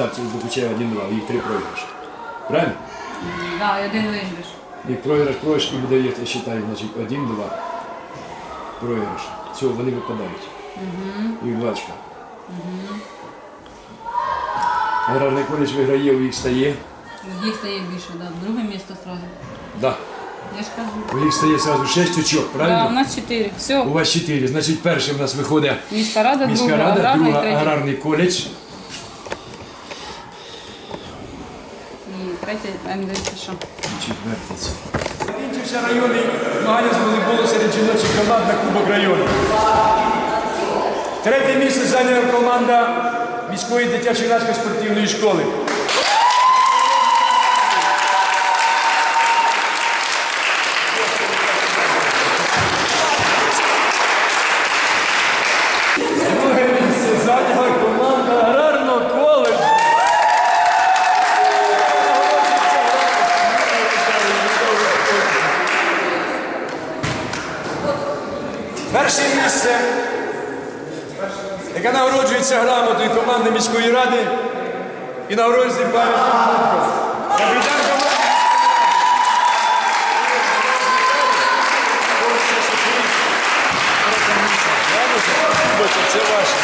да, це Бухуча 1-2, їх три програш. Правильно? Да, один виграш. Їх програш, програш і буде, я вважаю, значить, 1-2. Програш. Все, вони випадають. Угу. І двачка. Угу. Аграрний коледж виграє, у їх стає. Їх стає більше, так. да. Друге місце сразу. Да. Я ж кажу. У їх стає сразу 6 очок, Да, правильно? у нас чотири. Все. У вас 4. Значить, перший в нас виходить Міська рада, міська друга, рада, аграрна друга аграрний коледж. І третя МДСШ. Четвертий. Закінчився районний змагання з волейболу серед жіночих команд на Кубок району. Третє місце зайняла команда міської дитячо-юнацької спортивної школи. Перше місце, яке нагороджується грамотою команди міської ради і нагороджується команди. Це ваше.